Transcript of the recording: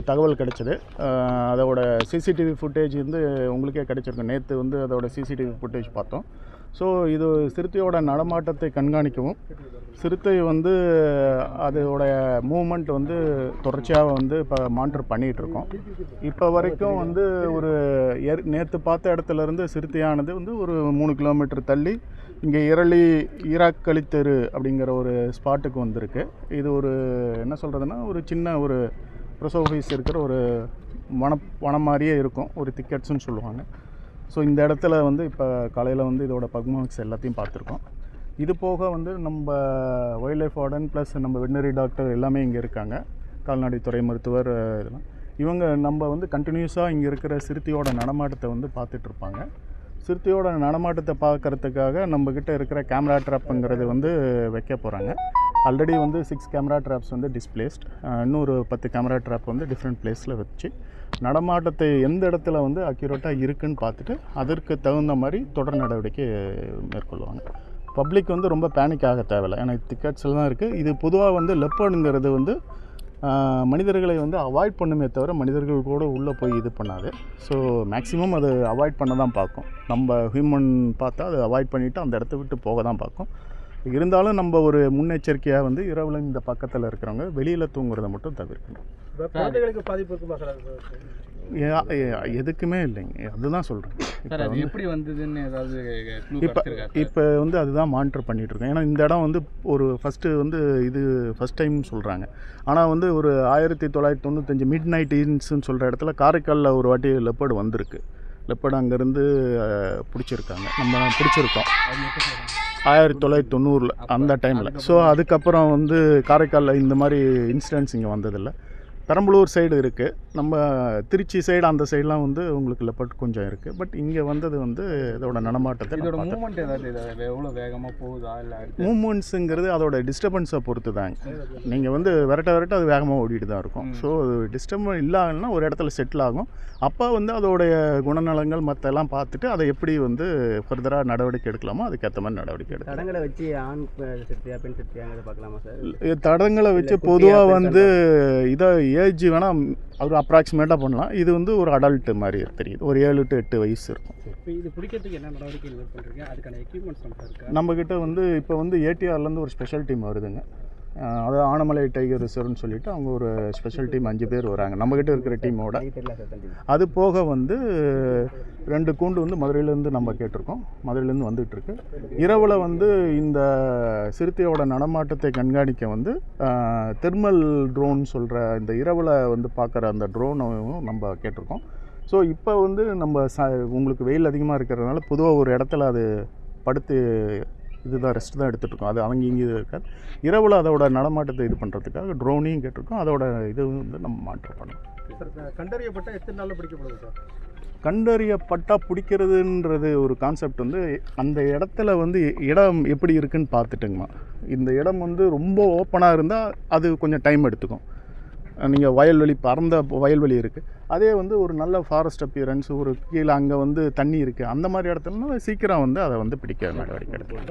ஒரு தகவல் கிடச்சிது. அதோட சிசிடிவி ஃபுட்டேஜ் வந்து உங்களுக்கே கிடச்சிருக்கும் நேற்று வந்து அதோட சிசிடிவி ஃபுட்டேஜ் பார்த்தோம். ஸோ இது சிறுத்தையோட நடமாட்டத்தை கண்காணிக்கவும் சிறுத்தை வந்து அதோட மூமெண்ட் வந்து தொடர்ச்சியாக வந்து இப்போ மானிட்டர் பண்ணிகிட்டு இருக்கோம் இப்போ வரைக்கும் வந்து ஒரு எர் நேற்று பார்த்த இடத்துல இருந்து சிறுத்தையானது வந்து ஒரு மூணு கிலோமீட்டர் தள்ளி இங்கே இரளி ஈராக் கழித்தெரு அப்படிங்கிற ஒரு ஸ்பாட்டுக்கு வந்திருக்கு. இது ஒரு என்ன சொல்கிறதுனா ஒரு சின்ன ஒரு ப்ரெஸ் ஆஃபீஸ் இருக்கிற ஒரு வன வனம் மாதிரியே இருக்கும். ஒரு திக்கெட்ஸ்னு சொல்லுவாங்க. ஸோ இந்த இடத்துல வந்து இப்போ காலையில் வந்து இதோட பக்மாக்ஸ் எல்லாத்தையும் பார்த்துருக்கோம். இது போக வந்து நம்ம வைல்ட் லைஃப் வார்டன் ப்ளஸ் நம்ம வெட்டினரி டாக்டர் எல்லாமே இங்கே இருக்காங்க. கால்நடைத்துறை மருத்துவர் இதெல்லாம். இவங்க நம்ம வந்து கண்டினியூஸாக இங்கே இருக்கிற சிறுத்தையோட நடமாட்டத்தை வந்து பார்த்துட்ருப்பாங்க சிறுத்தையோட நடமாட்டத்தை பார்க்கறதுக்காக நம்மக்கிட்ட இருக்கிற கேமரா ட்ராப்புங்கிறது வந்து வைக்க போகிறாங்க ஆல்ரெடி வந்து சிக்ஸ் கேமரா ட்ராப்ஸ் வந்து டிஸ்பிளேஸ்ட் இன்னொரு பத்து கேமரா ட்ராப் வந்து டிஃப்ரெண்ட் பிளேஸில் வச்சு நடமாட்டத்தை எந்த இடத்துல வந்து அக்யூரேட்டாக இருக்குன்னு பார்த்துட்டு அதற்கு தகுந்த மாதிரி தொடர் நடவடிக்கை மேற்கொள்வாங்க. பப்ளிக் வந்து ரொம்ப பேனிக் ஆக தேவையில்லை. ஏன்னா டிக்கெட்ஸில் தான் இருக்குது இது பொதுவாக வந்து லெப்பர்டுங்கிறது வந்து மனிதர்களை வந்து அவாய்ட் பண்ணுமே தவிர மனிதர்கள் கூட உள்ளே போய் இது பண்ணாது. ஸோ மேக்ஸிமம் அது அவாய்ட் பண்ண தான் பார்க்கும். நம்ம ஹியூமன் பார்த்தா அதை அவாய்ட் பண்ணிவிட்டு அந்த இடத்த விட்டு போக தான் பார்க்கும். இருந்தாலும் நம்ம ஒரு முன்னெச்சரிக்கையாக வந்து இரவில் இந்த பக்கத்தில் இருக்கிறவங்க வெளியில் தூங்குறதை மட்டும் தவிர்க்கணும். எதுக்குமே இல்லைங்க. அதுதான் சொல்கிறேன் எப்படி வந்ததுன்னு ஏதாவது க்ளூ இப்போ இப்போ வந்து அதுதான் மானிட்டர் பண்ணிட்டு இருக்கோம் ஏன்னா இந்த இடம் வந்து ஒரு ஃபஸ்ட்டு வந்து இது ஃபஸ்ட் டைம் சொல்கிறாங்க ஆனால் வந்து ஒரு ஆயிரத்தி தொள்ளாயிரத்தி தொண்ணூத்தஞ்சு மிட் நைட் ஈன்ஸ்னு சொல்கிற இடத்துல காரைக்காலில் ஒரு வாட்டி லெப்பர்டு வந்திருக்கு. லெப்பர்டு அங்கேருந்து பிடிச்சிருக்காங்க. நம்ம பிடிச்சிருக்கோம். ஆயிரத்தி தொள்ளாயிரத்தி தொண்ணூறில் அந்த டைமில் ஸோ அதுக்கப்புறம் வந்து காரைக்காலில் இந்த மாதிரி இன்சிடென்ட்ஸ் இங்கே வந்ததில்லை. பெரம்பலூர் சைடு இருக்குது நம்ம திருச்சி சைடு அந்த சைடெலாம் வந்து உங்களுக்கு லெப்பர்ட் கொஞ்சம் இருக்குது பட் இங்கே வந்தது வந்து இதோட நடமாட்டத்தை இதோட மூவ்மெண்ட் ஏதாவது எவ்வளோ வேகமாக போகுதா இல்லை மூமெண்ட்ஸுங்கிறது அதோட டிஸ்டர்பன்ஸை பொறுத்து தாங்க நீங்கள் வந்து விரட்ட விரட்ட அது வேகமாக ஓடிட்டு தான் இருக்கும். ஸோ அது டிஸ்டர்பன் இல்லாமல்னா ஒரு இடத்துல செட்டில் ஆகும். அப்போ வந்து அதோடைய குணநலங்கள் மற்ற எல்லாம் பார்த்துட்டு அதை எப்படி வந்து ஃபர்தராக நடவடிக்கை எடுக்கலாமோ அதுக்கேற்ற மாதிரி நடவடிக்கை எடுக்கலாம். தடங்களை வச்சு ஆண் சிறுத்தையா பெண் சிறுத்தையாங்கிறத பார்க்கலாமா சார்? தடங்களை வச்சு பொதுவாக வந்து இதை ஏஜ் வேணால் ஒரு அப்ராக்சிமேட்டாக பண்ணலாம். இது வந்து ஒரு அடல்ட்டு மாதிரி தெரியுது. ஒரு ஏழு டு எட்டு வயசு இருக்கும். இது பிடிக்கிறதுக்கு என்ன நடவடிக்கை அதுக்கான எக்யூப்மெண்ட்ஸ் வந்து இப்போ வந்து ஏடிஆர்லேருந்து ஒரு ஸ்பெஷல் டீம் வருதுங்க அதாவது ஆனமலை டைகர் ரிசர்வ்னு சொல்லிட்டு அவங்க ஒரு ஸ்பெஷல் டீம் அஞ்சு பேர் வராங்க. நம்மக்கிட்ட இருக்கிற டீமோட அது போக வந்து ரெண்டு கூண்டு வந்து மதுரையிலேருந்து நம்ம கேட்டிருக்கோம். மதுரையிலேருந்து வந்துட்டு இருக்கு இரவில் வந்து இந்த சிறுத்தையோட நடமாட்டத்தை கண்காணிக்க வந்து தெர்மல் ட்ரோன் சொல்கிற இந்த இரவில் வந்து பார்க்குற அந்த ட்ரோனும் நம்ம கேட்டிருக்கோம். ஸோ இப்போ வந்து நம்ம ச உங்களுக்கு வெயில் அதிகமாக இருக்கிறதுனால பொதுவாக ஒரு இடத்துல அது படுத்து இதுதான் ரெஸ்ட் தான் எடுத்துகிட்டு இருக்கோம் அது அவங்க இங்கே இருக்காது இரவில் அதோட நடமாட்டத்தை இது பண்ணுறதுக்காக ட்ரோனையும் கேட்டிருக்கோம். அதோட இது வந்து நம்ம மாற்றம் க- கண்டறியப்பட்ட எத்தனை நாளில் பிடிக்கப்படுது சார் கண்டறியப்பட்டா பிடிக்கிறதுன்றது ஒரு கான்செப்ட் வந்து அந்த இடத்துல வந்து இடம் எப்படி இருக்குன்னு பார்த்துட்டுங்கம்மா. இந்த இடம் வந்து ரொம்ப ஓப்பனாக இருந்தால் அது கொஞ்சம் டைம் எடுத்துக்கும். நீங்கள் வயல்வெளி பறந்த வயல்வெளி இருக்குது அதே வந்து ஒரு நல்ல ஃபாரஸ்ட் அப்பியரன்ஸ் ஒரு கீழே அங்கே வந்து தண்ணி இருக்குது அந்த மாதிரி இடத்துலனா சீக்கிரம் வந்து அதை வந்து பிடிக்க நடவடிக்கை எடுக்கலாம்